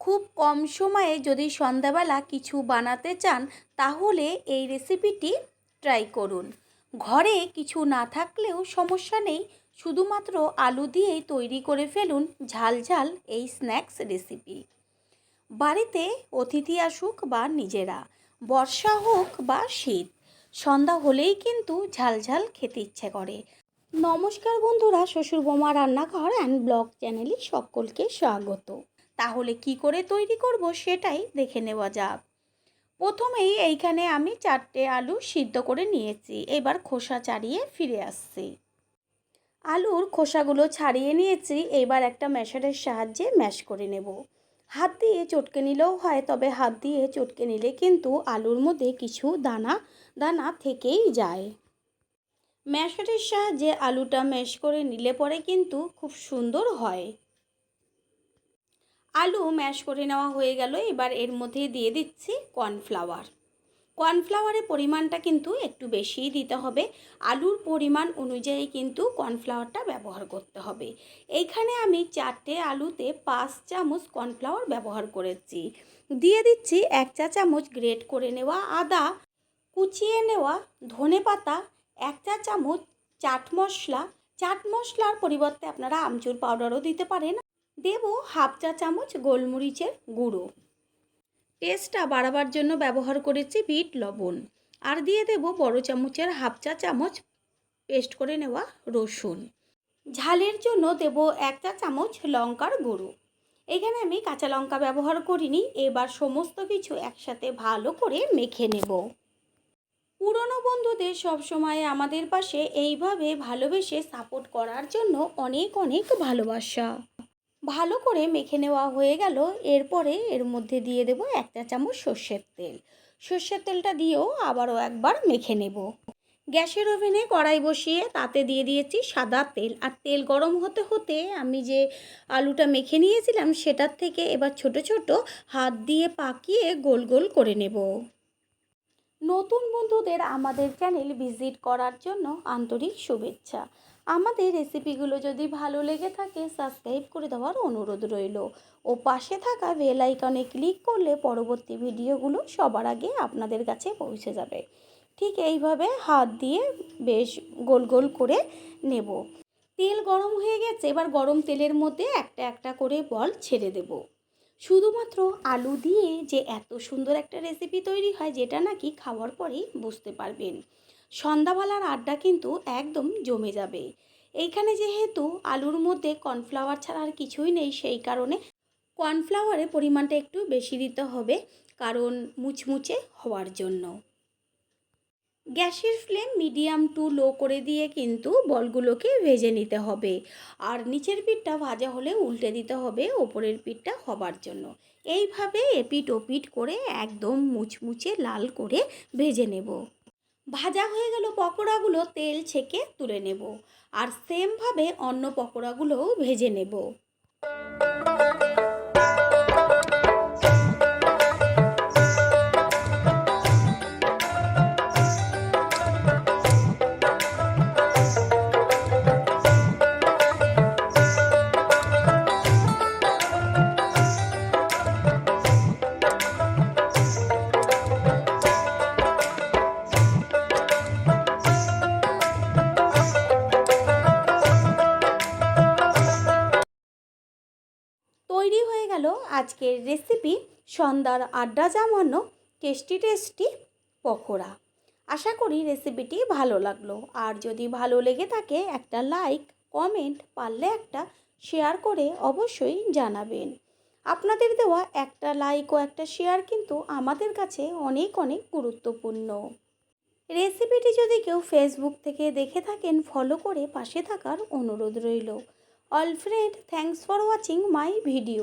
খুব কম সময়ে যদি সন্ধ্যাবেলা কিছু বানাতে চান, তাহলে এই রেসিপিটি ট্রাই করুন। ঘরে কিছু না থাকলেও সমস্যা নেই, শুধুমাত্র আলু দিয়েই তৈরি করে ফেলুন ঝাল ঝাল এই স্ন্যাক্স রেসিপি বাড়িতে অতিথি আসুক বা নিজেরা, বর্ষা হোক বা শীত, সন্ধ্যা হলেই কিন্তু ঝাল ঝাল খেতে ইচ্ছে করে। নমস্কার বন্ধুরা শ্বশুর বোমা রান্নাঘর অ্যান্ড ব্লগ চ্যানেলে সকলকে স্বাগত। তাহলে কি করে তৈরি করব সেটাই দেখে নেওয়া যাক। প্রথমেই এইখানে আমি চারটে আলু সিদ্ধ করে নিয়েছি, এবার খোসা ছাড়িয়ে ফিরে আসছি। আলুর খোসাগুলো ছাড়িয়ে নিয়েছি, এবার একটা ম্যাশারের সাহায্যে ম্যাশ করে নেব। হাত দিয়ে চটকে নিলেও হয়, তবে হাত দিয়ে চটকে নিলে কিন্তু আলুর মধ্যে কিছু দানা দানা থেকেই যায়। ম্যাশারের সাহায্যে আলুটা ম্যাশ করে নিলে পরে কিন্তু খুব সুন্দর হয়। আলু ম্যাশ করে নেওয়া হয়ে গেল। এবার এর মধ্যে দিয়ে দিচ্ছি কর্নফ্লাওয়ার। কর্নফ্লাওয়ারের পরিমাণটা কিন্তু একটু বেশিই দিতে হবে। আলুর পরিমাণ অনুযায়ী কিন্তু কর্নফ্লাওয়ারটা ব্যবহার করতে হবে। এইখানে আমি চারটে আলুতে পাঁচ চামচ কর্নফ্লাওয়ার ব্যবহার করেছি। দিয়ে দিচ্ছি এক চা চামচ গ্রেট করে নেওয়া আদা, কুচিয়ে নেওয়া ধনে পাতা, এক চা চামচ চাট মশলা। চাট মশলার পরিবর্তে আপনারা আমচুর পাউডারও দিতে পারেন। দেব হাফ চা চামচ গোলমরিচের গুঁড়ো। টেস্টটা বাড়াবার জন্য ব্যবহার করেছি বিট লবণ। আর দিয়ে দেব বড় চামচের হাফ চা চামচ পেস্ট করে নেওয়া রসুন। ঝালের জন্য দেব এক চা চামচ লঙ্কার গুঁড়ো। এখানে আমি কাঁচা লঙ্কা ব্যবহার করিনি, এবার সমস্ত কিছু একসাথে ভালো করে মেখে নেব। পুরনো বন্ধুদের সবসময় আমাদের পাশে এইভাবে ভালোবেসে সাপোর্ট করার জন্য অনেক অনেক ভালোবাসা। ভালো করে মেখে নেওয়া হয়ে গেল। এরপরে এর মধ্যে দিয়ে দেব একটা চামচ সর্ষের তেল। সর্ষের তেলটা দিয়েও আবারও একবার মেখে নেব। গ্যাসের ওভেনে কড়াই বসিয়ে তাতে দিয়ে দিয়েছি সাদা তেল। আর তেল গরম হতে হতে আমি যে আলুটা মেখে নিয়েছিলাম সেটার থেকে এবার ছোট ছোট হাত দিয়ে পাকিয়ে গোল গোল করে নেব। নতুন বন্ধুদের আমাদের চ্যানেল ভিজিট করার জন্য আন্তরিক শুভেচ্ছা। আমাদের রেসিপিগুলো যদি ভালো লেগে থাকে সাবস্ক্রাইব করে দেওয়ার অনুরোধ রইল। ও পাশে থাকা বেল আইকনে ক্লিক করলে পরবর্তী ভিডিওগুলো সবার আগে আপনাদের কাছে পৌঁছে যাবে। ঠিক এইভাবে হাত দিয়ে বেশ গোল গোল করে নেব। তেল গরম হয়ে গেছে, এবার গরম তেলের মধ্যে একটা একটা করে বল ছেড়ে দেব। শুধুমাত্র আলু দিয়ে যে এত সুন্দর একটা রেসিপি তৈরি হয়, যেটা নাকি খাওয়ার পরেই বুঝতে পারবেন। সন্ধ্যাবেলার আড্ডা কিন্তু একদম জমে যাবে। এইখানে যেহেতু আলুর মধ্যে কর্নফ্লাওয়ার ছাড়া আর কিছুই নেই, সেই কারণে কর্নফ্লাওয়ারের পরিমাণটা একটু বেশি দিতে হবে কারণ মুচমুচে হওয়ার জন্য। গ্যাসের ফ্লেম মিডিয়াম টু লো করে দিয়ে কিন্তু বলগুলোকে ভেজে নিতে হবে। আর নিচের পিঠটা ভাজা হলে উল্টে দিতে হবে, ওপরের পিঠটা হবার জন্য। এইভাবে এপিট ওপিট করে একদম মুচমুচে লাল করে ভেজে নেব। ভাজা হয়ে গেল পকোড়াগুলো তেল ছেঁকে তুলে নেব। আর সেমভাবে অন্য পকোড়াগুলোও ভেজে নেব। গেল আজকের রেসিপি সন্ধ্যার আড্ডা জামানো টেস্টি টেস্টি পকোড়া। আশা করি রেসিপিটি ভালো লাগল। আর যদি ভালো লেগে থাকে একটা লাইক কমেন্ট পারলে একটা শেয়ার করে অবশ্যই জানাবেন। আপনাদের দেওয়া একটা লাইক ও একটা শেয়ার কিন্তু আমাদের কাছে অনেক অনেক গুরুত্বপূর্ণ। রেসিপিটি যদি কেউ ফেসবুক থেকে দেখে থাকেন ফলো করে পাশে থাকার অনুরোধ রইল। All friend thanks for watching my video